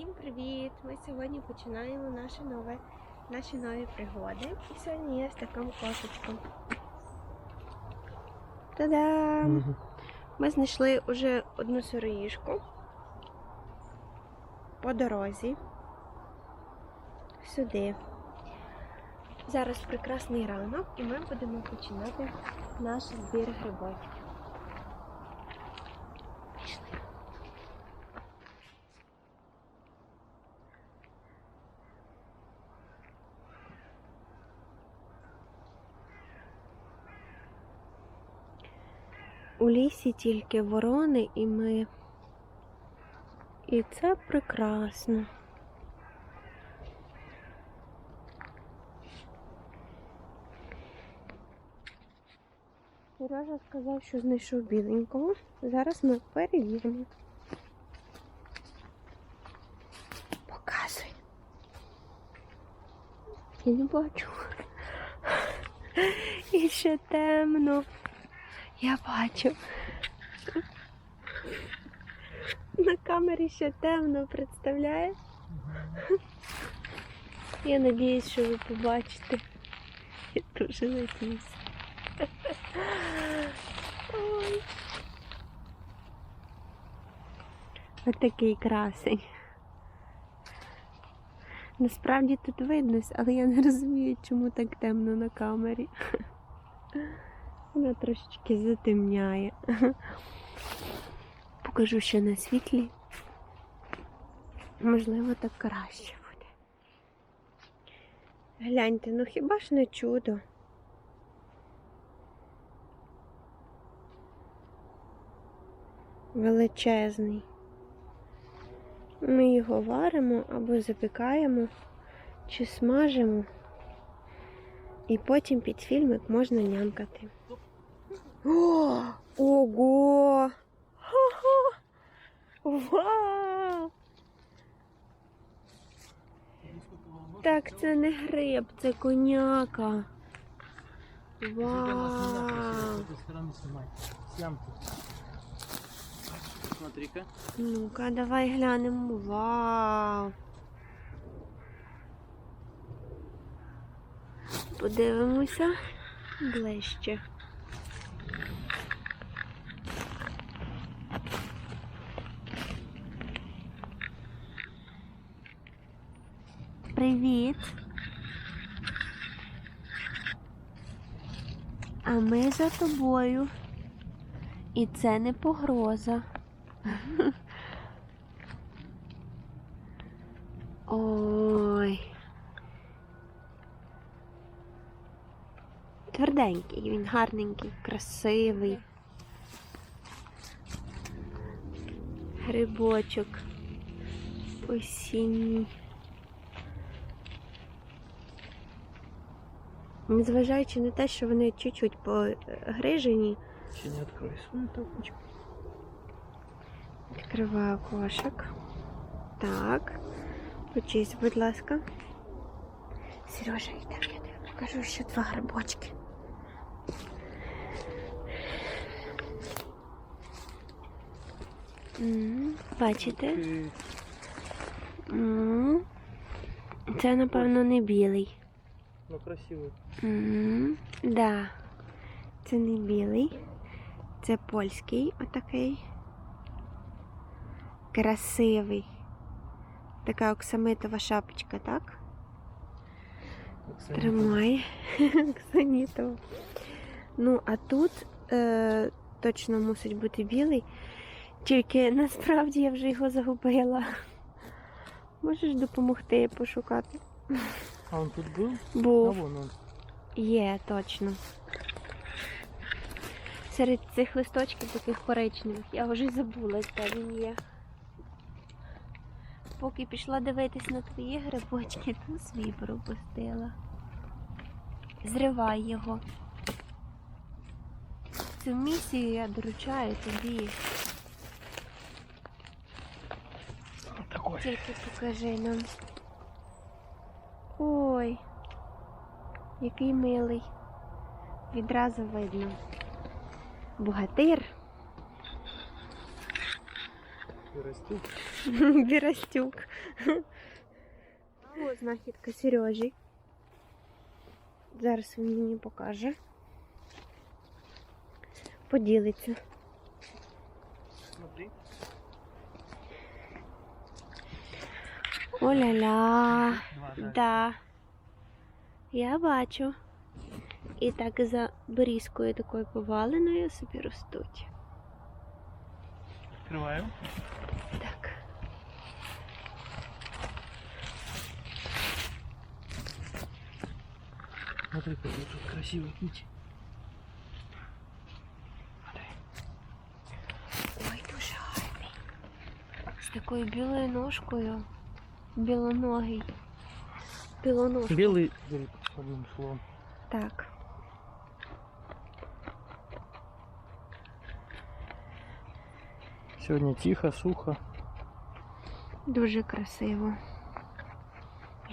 Всім привіт! Ми сьогодні починаємо наше нове, наші нові пригоди. І сьогодні я з таким кошечком. Та-дам! Ми знайшли вже одну сироїжку по дорозі. Сюди. Зараз прекрасний ранок і ми будемо починати наш збір грибочків. У лісі тільки ворони і ми. І це прекрасно. Сережа сказав, що знайшов біленького. Зараз ми перевіримо. Показуй. Я не бачу. І ще темно. Я бачу. На камері ще темно, представляєш? Я надіюсь, що ви побачите. Я дуже надіюсь. Ось такий красень. Насправді тут видно, але я не розумію, чому так темно на камері. Вона трошечки затемняє. Покажу ще на світлі. Можливо, так краще буде. Гляньте, ну хіба ж не чудо? Величезний. Ми його варимо або запікаємо, чи смажимо. І потім під фільмик можна нямкати. О, ого! Ха-ха! Вау! Так, це не гриб, це коняка. Вау! С этой стороны снимай. Съемки. Смотри-ка. Ну-ка, давай глянемо. Вау! Подивимося ближче. Привіт. А ми за тобою. І це не погроза. Ой. Тверденький, він гарненький, красивий. Грибочок осінній. Незважаючи на те, що вони чуть-чуть погрижені, Еще не откроешь. Ну, топочку. Відкриваю кошик. Так. Почись, будь ласка. Сережа, йдемо, я тобі покажу ще два грибочки. Бачите? Це, напевно, не білий. Ну, красивый. М, Да. Це не білий. Це польський отакий. Красивий. Така оксамитова шапочка, так? Оксана. Тримай. Оксанітова. Ну, а тут е, точно мусить бути білий. Тільки насправді я вже його загубила. Можеш допомогти пошукати? А он тут? А Був. вон он. Є, точно. Серед цих листочків таких коричневих. Я вже й забула, де він є. Поки пішла дивитись на твої грибочки, то свій пропустила. Зривай його. Цю місію я доручаю тобі. Вот такой. Тільки покажи нам. Ой, який милий. Відразу видно. Богатир. И растет. Бірастюк. О, знахідка Сережі. Зараз він мені покаже. Поділиться. Смотри. Оля-ля. Да. Я бачу. І так за берізкою такою поваленою собі ростуть. Открываю. Так. Смотри, какой тут красивый нить. Ой, дуже гарний. З такою білою ножкою Білоногий. Білоножка. Белый гриб, одним словом. Так. Сегодня тихо, сухо. Дуже красиво.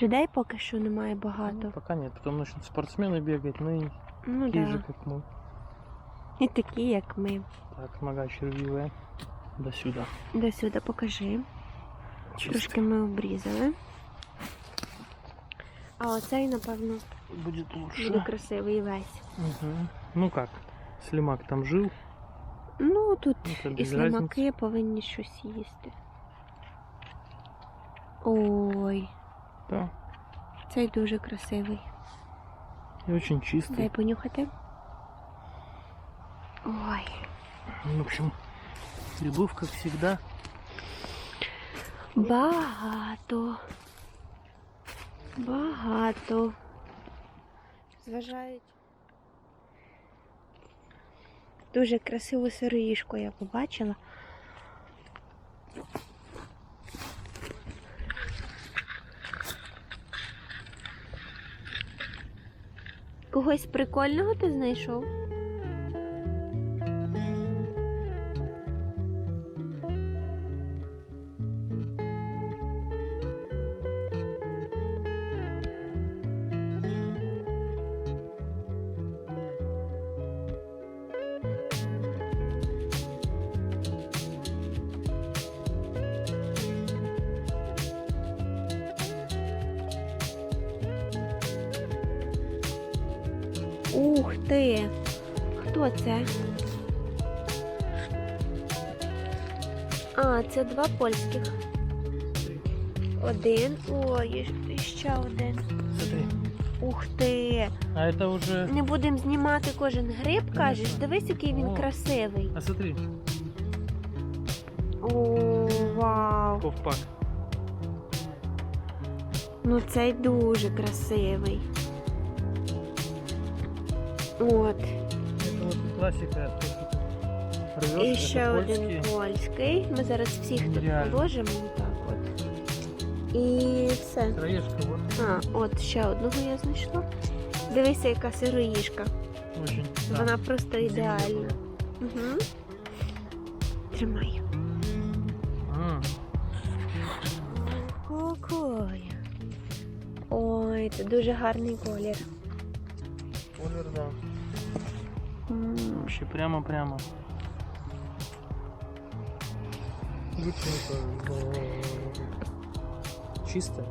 Людей поки що немає Ну, багато. пока нет, потом начнут спортсмены бегать, ну и Ну такие да. же, как мы. І такі, як ми. Так, нога червивая. До сюда. До сюди покажи. Чисто. Трошки ми обрізали. А оцей, напевно, Будет лучше. буде красивий весь. Мгм. Ну как, Слимак там жил, Ну, тут ну, это і без слимаки повинні щось їсти. Ой, Да. цей дуже красивий. И очень чистый. Дай понюхати. Ой. Ну, В общем, грибов, как всегда, Багато. Багато. Зважають. Дуже красиву сироїшку я побачила. Когось прикольного ти знайшов? Ух ти! Хто це? А, це два польських. Один. Ой, і ще один. Ух ти! А это уже... Не будемо знімати кожен гриб, кажеш. Дивись, який він О. красивий. А смотри, О, вау! ковпак. Ну цей дуже красивий. От. Это вот классика. то, что ты рвёшь, І это ще один польский. польський. Ми зараз всіх тут Нереально. положимо так от. І все. Сыроежка, вот. А, от ще одного я знайшла. Дивися, яка сироїшка. Очень. да. Вона просто Зимняя ідеальна. была. Угу. Тримай. М, Какой. Ой, це дуже гарний колір. Колер, да. Вообще прямо-прямо. Чисто.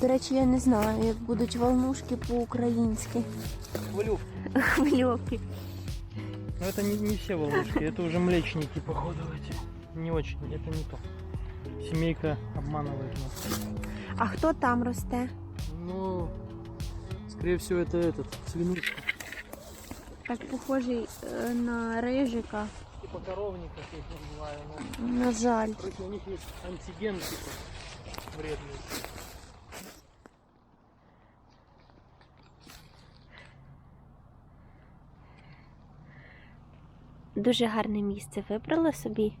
До речі, я не знаю, як будуть волнушки по-українськи. Хвалю. Хвильовки. Но это не, не все волнушки, это уже млечники, походу, эти. Не очень, это не то. Семейка обманывает нас. А хто там росте? Ну, скорее всего, это этот, свинушка. Так похожий е, на рижика. Типа коровника, я их называю, но На жаль. против них есть антиген, типа, вредный. Дуже гарне місце вибрала собі.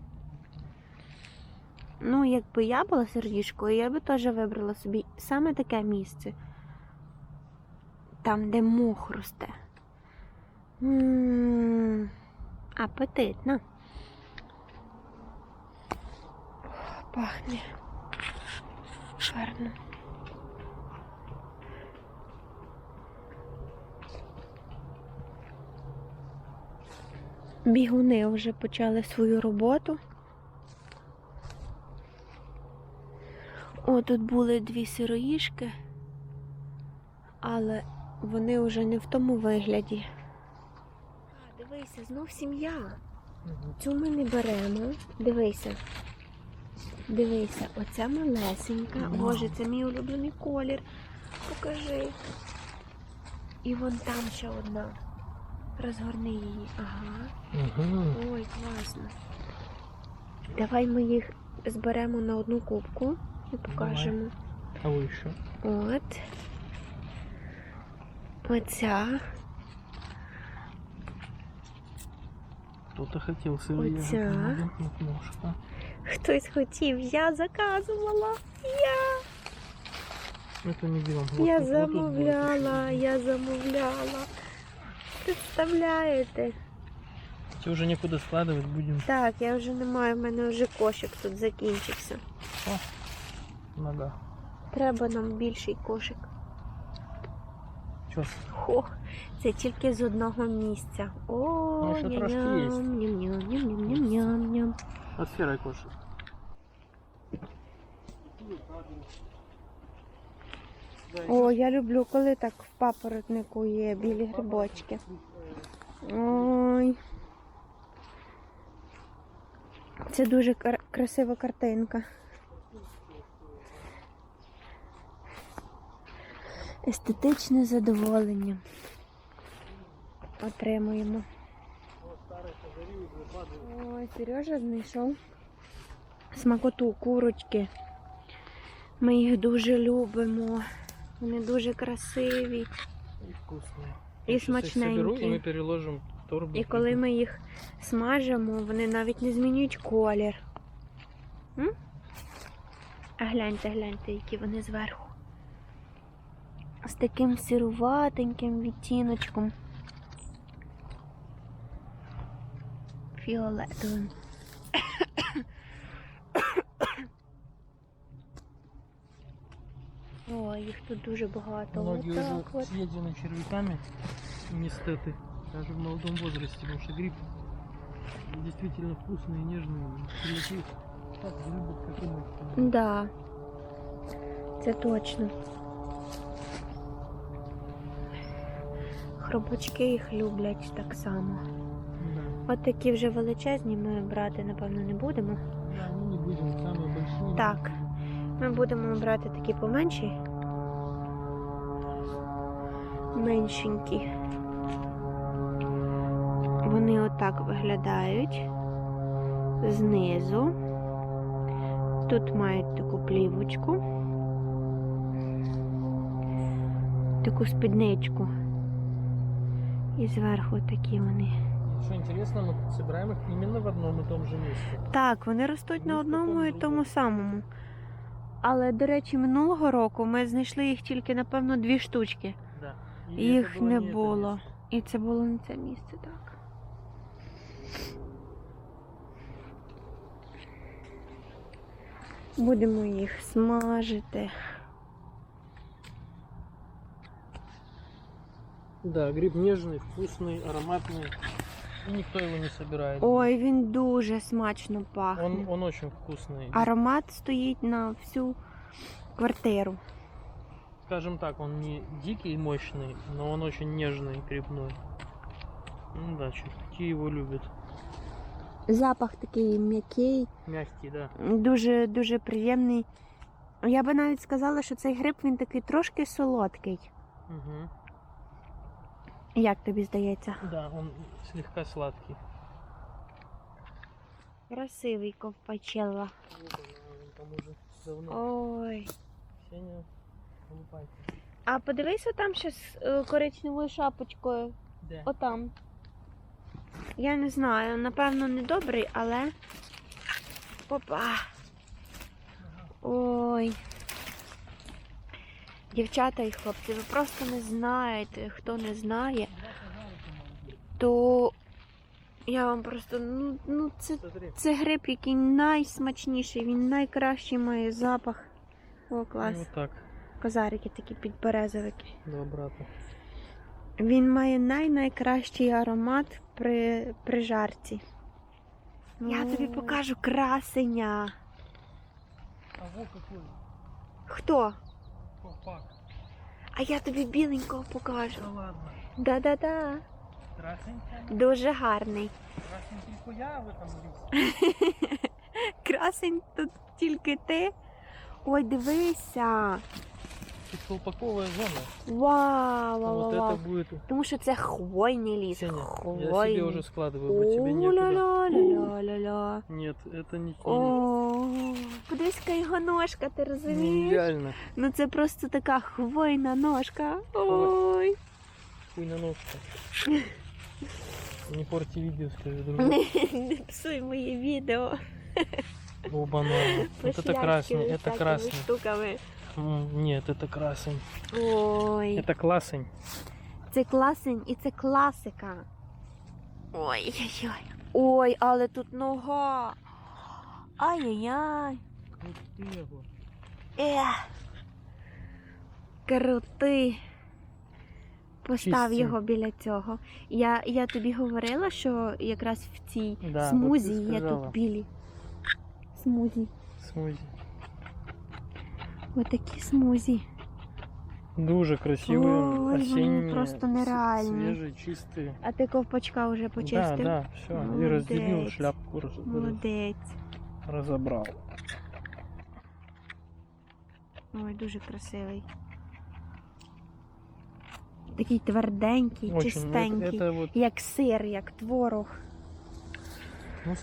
Ну, якби я була сердішкою, я би теж вибрала собі саме таке місце. Там, де мох росте. М, Апетитно. Пахне. Гарно. Бігуни вже почали свою роботу. О, тут були дві сироїшки, але вони вже не в тому вигляді. А, дивися, знов сім'я. Цю ми не беремо. Дивися. Дивися, оця малесенька. Боже, це мій улюблений колір. Покажи. І вон там ще одна. Розгорни її. Ага. Угу. Ой, класно. Давай ми їх зберемо на одну кубку і покажемо. А вы еще? От. Оця. Кто-то хотел сырые. Оця. Ножка. Хтось хотів, я заказувала. Я, Это не берем. Вот я тут- вот тут будет замовляла, еще. я замовляла. Представляєте? Тебе уже некуда складывать будем. Так, я вже не маю, в мене вже кошик тут закінчився. Нога. Треба нам більший кошик. Че? Хо, це тільки з одного місця. О, Ну, ще трошки є. ням, ням, ням, ням, ням, ням, ням. Атмосфера кошек. О, я люблю, коли так в папоротнику є білі грибочки. Ой. Це дуже кар- красива картинка. Естетичне задоволення. Отримуємо. Ой, Сережа знайшов смакоту курочки. Ми їх дуже любимо. Вони дуже красиві. І Я соберу, смачненькі. и мы переложим в торбу. І коли ми їх смажимо, вони навіть не змінюють колір. М? А гляньте, гляньте, які вони зверху. З таким сируватеньким відтіночком. Фіолетовим. Ой, їх тут дуже багато. Многие уже Отак от. съедены червяками, нестеты, даже в молодом возрасте, потому что гриб действительно вкусный и нежный. Червяки так любят, как и мы. Да, це точно. Хробачки їх люблять так само. Да. От такі вже величезні ми брати, напевно, не будемо. Да, мы не будем самые большие. Так, ми будемо брати такі поменші. Меншенькі. Вони отак виглядають знизу. Тут мають таку плівочку. Таку спідничку. І зверху такі вони. Что интересно, мы собираем их именно в одном и том же месте. Так, вони ростуть на Ні в одному такому і тому другому. самому. Але, до речі, минулого року ми знайшли їх тільки, напевно, дві штучки. Да. И Їх это было не это було. место. І це було не це місце, так. Будемо їх смажити. Да, гриб нежный, вкусный, ароматный. И никто его не собирает. Ой, він дуже смачно пахне. Он, он очень вкусный. Аромат стоїть на всю квартиру. скажем так, он не дикий и мощный, но он очень нежный и грибной. Ну да, черепахи его любят. Запах такий м'який, Мягкий, да. дуже дуже приємний. Я би навіть сказала, що цей гриб він такий трошки солодкий. Угу. Як тобі здається? Да, он слегка сладкий. Красивий ковпачелла. Вот он, он там уже давно. Ой. А подивись отам ще з е, коричневою шапочкою. Да. Отам. Я не знаю, напевно, не добрий, але. Опа. Ой. Дівчата і хлопці, ви просто не знаєте, хто не знає, то я вам просто. Ну, ну це, це гриб, який найсмачніший, він найкращий має запах. О, клас. Вот так, Козарики такі підберезовики. брата. Він має най-найкращий аромат при, при жарці. Я тобі Ну. покажу красення. А вот какой Хто? колпак. А я тобі біленького покажу. Да ладно. Да-да-да. Красненькая. Дуже гарний. Красненький хуя в этом листе. Красень тут тільки ти. Ой, дивися. Тут колпаковая зона. Вау, вау, вот вау, вау. это будет... Тому що це хвойний ліс. Сеня, я хвойний. себе уже складываю, бо тебе некуда. О-ля-ля-ля-ля-ля. Нет, это не, не, О, подивись, яка його ножка, ти не розумієш? идеально. Ну це просто така хвойна ножка. Ой. Хуй на ножку. Не порти видео, скажи, друг. Не, не псуй моє відео. Оба-на. Вот это Пошляцькими красный, это всякими красный. штуками. Нет, это красень. Ой, Это классень. це класень і це класика. Ой-ой-ой. Ой, але тут нога. Ай-яй-яй. Крути його. Ех. Крути. Постав Чисті. його біля цього. Я, я тобі говорила, що якраз в цій Да, смузі от ти є сказала. тут білі. Смузі. Смузі. Отакі смузі. Дуже красивые, Ой, вони осенние, просто с- нереальні. свежие, чистые. А ти ковпачка вже почистив? Да, да, все. И Молодец. разделил шляпку, раз- Молодець. разобрал. Ой, дуже красивий. Такий тверденький, Очень. Это, чистенький. это вот. Як сир, як творог. Ну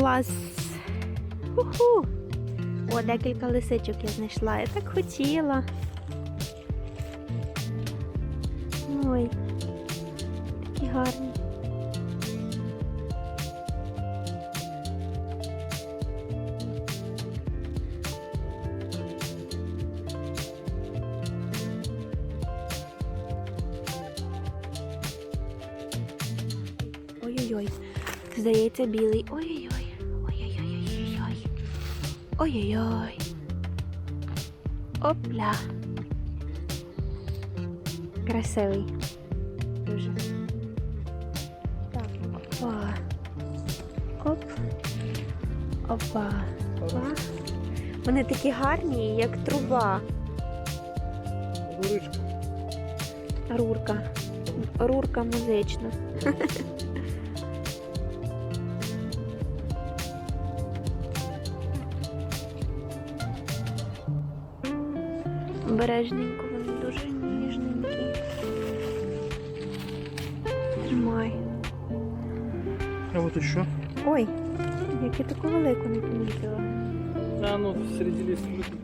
Клас. Уху. О, декілька лисичок я знайшла. Я так хотіла. Ой, такі гарні. Ой-ой-ой. Здається, білий. Ой-ой-ой. Ой-ой-ой. Опля. Красивий. Дуже. Так, опа. Оп. Опа. Опа. Вони такі гарні, як труба. Рурочка. Рурка. Рурка музична. Обережненько, вони дуже ніжненькі. Тримай. А вот еще. Ой, як я таку велику не помітила. А, ну, ты знаешь.